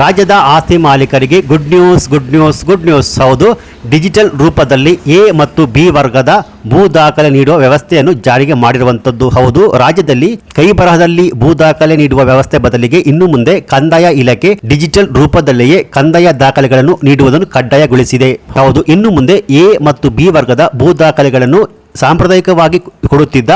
ರಾಜ್ಯದ ಆಸ್ತಿ ಮಾಲೀಕರಿಗೆ good news good news good news ಹೌದು. ಡಿಜಿಟಲ್ ರೂಪದಲ್ಲಿ ಎ ಮತ್ತು ಬಿ ವರ್ಗದ ಭೂ ದಾಖಲೆ ನೀಡುವ ವ್ಯವಸ್ಥೆಯನ್ನು ಜಾರಿಗೆ ಮಾಡಿರುವಂಥದ್ದು ಹೌದು. ರಾಜ್ಯದಲ್ಲಿ ಕೈ ಬರಹದಲ್ಲಿ ಭೂ ದಾಖಲೆ ನೀಡುವ ವ್ಯವಸ್ಥೆ ಬದಲಿಗೆ ಇನ್ನು ಮುಂದೆ ಕಂದಾಯ ಇಲಾಖೆ ಡಿಜಿಟಲ್ ರೂಪದಲ್ಲಿಯೇ ಕಂದಾಯ ದಾಖಲೆಗಳನ್ನು ನೀಡುವುದನ್ನು ಕಡ್ಡಾಯಗೊಳಿಸಿದೆ. ಹೌದು, ಇನ್ನು ಮುಂದೆ ಎ ಮತ್ತು ಬಿ ವರ್ಗದ ಭೂ ದಾಖಲೆಗಳನ್ನು ಸಾಂಪ್ರದಾಯಿಕವಾಗಿ ಕೊಡುತ್ತಿದ್ದ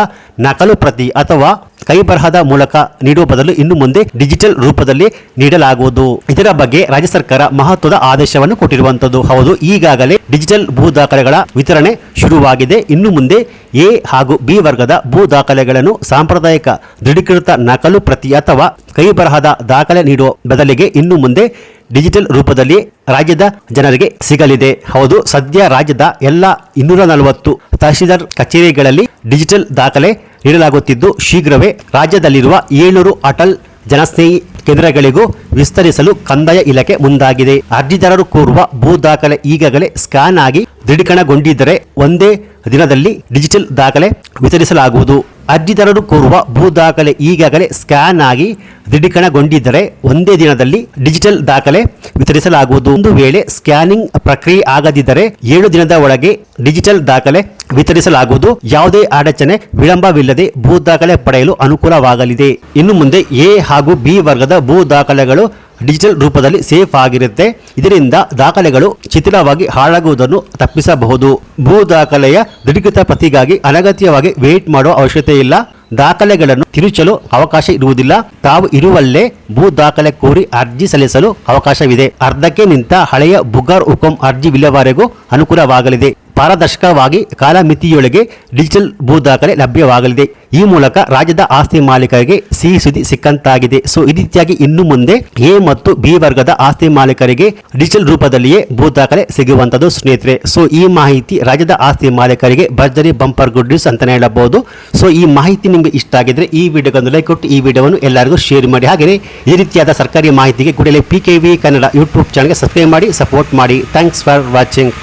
ನಕಲು ಪ್ರತಿ ಅಥವಾ ಕೈ ಬರಹದ ಮೂಲಕ ನೀಡುವ ಬದಲು ಇನ್ನು ಮುಂದೆ ಡಿಜಿಟಲ್ ರೂಪದಲ್ಲಿ ನೀಡಲಾಗುವುದು. ಇದರ ಬಗ್ಗೆ ರಾಜ್ಯ ಸರ್ಕಾರ ಮಹತ್ವದ ಆದೇಶವನ್ನು ಕೊಟ್ಟಿರುವಂತದ್ದು ಹೌದು, ಈಗಾಗಲೇ ಡಿಜಿಟಲ್ ಭೂ ದಾಖಲೆಗಳ ವಿತರಣೆ ಶುರುವಾಗಿದೆ. ಇನ್ನು ಮುಂದೆ ಎ ಹಾಗೂ ಬಿ ವರ್ಗದ ಭೂ ದಾಖಲೆಗಳನ್ನು ಸಾಂಪ್ರದಾಯಿಕ ದೃಢೀಕೃತ ನಕಲು ಪ್ರತಿ ಅಥವಾ ಕೈ ಬರಹದ ದಾಖಲೆ ನೀಡುವ ಬದಲಿಗೆ ಇನ್ನು ಮುಂದೆ ಡಿಜಿಟಲ್ ರೂಪದಲ್ಲಿ ರಾಜ್ಯದ ಜನರಿಗೆ ಸಿಗಲಿದೆ. ಹೌದು, ಸದ್ಯ ರಾಜ್ಯದ ಎಲ್ಲ ಇನ್ನೂರ ನಲವತ್ತು ತಹಶೀಲ್ದಾರ್ ಕಚೇರಿಗಳಲ್ಲಿ ಡಿಜಿಟಲ್ ದಾಖಲೆ ನೀಡಲಾಗುತ್ತಿದ್ದು ಶೀಘ್ರವೇ ರಾಜ್ಯದಲ್ಲಿರುವ ಏಳ್ನೂರು ಅಟಲ್ ಜನಸ್ನೇಹಿ ಕೇಂದ್ರಗಳಿಗೂ ವಿಸ್ತರಿಸಲು ಕಂದಾಯ ಇಲಾಖೆ ಮುಂದಾಗಿದೆ. ಅರ್ಜಿದಾರರು ಕೋರುವ ಭೂ ದಾಖಲೆ ಈಗಾಗಲೇ ಸ್ಕ್ಯಾನ್ ಆಗಿ ದೃಢೀಕರಣಗೊಂಡಿದ್ದರೆ, ಒಂದೇ ದಿನದಲ್ಲಿ ಡಿಜಿಟಲ್ ದಾಖಲೆ ವಿತರಿಸಲಾಗುವುದು. ಅರ್ಜಿದಾರರು ಕೋರುವ ಭೂ ದಾಖಲೆ ಈಗಾಗಲೇ ಸ್ಕ್ಯಾನ್ ಆಗಿ ದೃಢೀಕರಣಗೊಂಡಿದ್ದರೆ ಒಂದೇ ದಿನದಲ್ಲಿ ಡಿಜಿಟಲ್ ದಾಖಲೆ ವಿತರಿಸಲಾಗುವುದು. ಒಂದು ವೇಳೆ ಸ್ಕ್ಯಾನಿಂಗ್ ಪ್ರಕ್ರಿಯೆ ಆಗದಿದ್ದರೆ ಏಳು ದಿನದ ಒಳಗೆ ಡಿಜಿಟಲ್ ದಾಖಲೆ ವಿತರಿಸಲಾಗುವುದು. ಯಾವುದೇ ಅಡಚಣೆ ವಿಳಂಬವಿಲ್ಲದೆ ಭೂ ದಾಖಲೆ ಪಡೆಯಲು ಅನುಕೂಲವಾಗಲಿದೆ. ಇನ್ನು ಮುಂದೆ ಎ ಹಾಗೂ ಬಿ ವರ್ಗದ ಭೂ ದಾಖಲೆಗಳು ಡಿಜಿಟಲ್ ರೂಪದಲ್ಲಿ ಸೇಫ್ ಆಗಿರುತ್ತೆ. ಇದರಿಂದ ದಾಖಲೆಗಳು ಶಿಥಿಲವಾಗಿ ಹಾಳಾಗುವುದನ್ನು ತಪ್ಪಿಸಬಹುದು. ಭೂ ದಾಖಲೆಯ ದೃಢೀಕೃತ ಪ್ರತಿಗಾಗಿ ಅನಗತ್ಯವಾಗಿ ವೇಟ್ ಮಾಡುವ ಅವಶ್ಯಕತೆ ಇಲ್ಲ. ದಾಖಲೆಗಳನ್ನು ತಿರುಚಲು ಅವಕಾಶ ಇರುವುದಿಲ್ಲ. ತಾವು ಇರುವಲ್ಲೇ ಭೂ ದಾಖಲೆ ಕೋರಿ ಅರ್ಜಿ ಸಲ್ಲಿಸಲು ಅವಕಾಶವಿದೆ. ಅರ್ಧಕ್ಕೆ ನಿಂತ ಹಳೆಯ ಬುಗಾರ್ ಹುಕುಂ ಅರ್ಜಿ ವಿಲೇವಾರಿಗೂ ಅನುಕೂಲವಾಗಲಿದೆ. ಪಾರದರ್ಶಕವಾಗಿ ಕಾಲಮಿತಿಯೊಳಗೆ ಡಿಜಿಟಲ್ ಭೂ ದಾಖಲೆ ಲಭ್ಯವಾಗಲಿದೆ. ಈ ಮೂಲಕ ರಾಜ್ಯದ ಆಸ್ತಿ ಮಾಲೀಕರಿಗೆ ಸಿಹಿ ಸುದ್ದಿ ಸಿಕ್ಕಂತಾಗಿದೆ. ಸೊ, ಈ ರೀತಿಯಾಗಿ ಇನ್ನು ಮುಂದೆ ಎ ಮತ್ತು ಬಿ ವರ್ಗದ ಆಸ್ತಿ ಮಾಲೀಕರಿಗೆ ಡಿಜಿಟಲ್ ರೂಪದಲ್ಲಿಯೇ ಭೂ ದಾಖಲೆ ಸಿಗುವಂತದ್ದು ಸ್ನೇಹಿತರೆ. ಸೊ, ಈ ಮಾಹಿತಿ ರಾಜ್ಯದ ಆಸ್ತಿ ಮಾಲೀಕರಿಗೆ ಭರ್ಜರಿ ಬಂಪರ್ ಗುಡ್ ನ್ಯೂಸ್ ಅಂತಾನೆ ಹೇಳಬಹುದು. ಸೊ, ಈ ಮಾಹಿತಿ ನಿಮಗೆ ಇಷ್ಟ ಆಗಿದ್ರೆ ಈ ವಿಡಿಯೋಗೊಂದು ಲೈಕ್ ಕೊಟ್ಟು ಈ ವಿಡಿಯೋವನ್ನು ಎಲ್ಲರಿಗೂ ಶೇರ್ ಮಾಡಿ. ಹಾಗೆಯೇ ಈ ರೀತಿಯಾದ ಸರ್ಕಾರಿ ಮಾಹಿತಿಗೆ ಕೂಡಲೇ P K V Kannada YouTube ಚಾನಲ್ಗೆ ಸಬ್ಸ್ಕ್ರೈಬ್ ಮಾಡಿ, ಸಪೋರ್ಟ್ ಮಾಡಿ. Thanks for watching.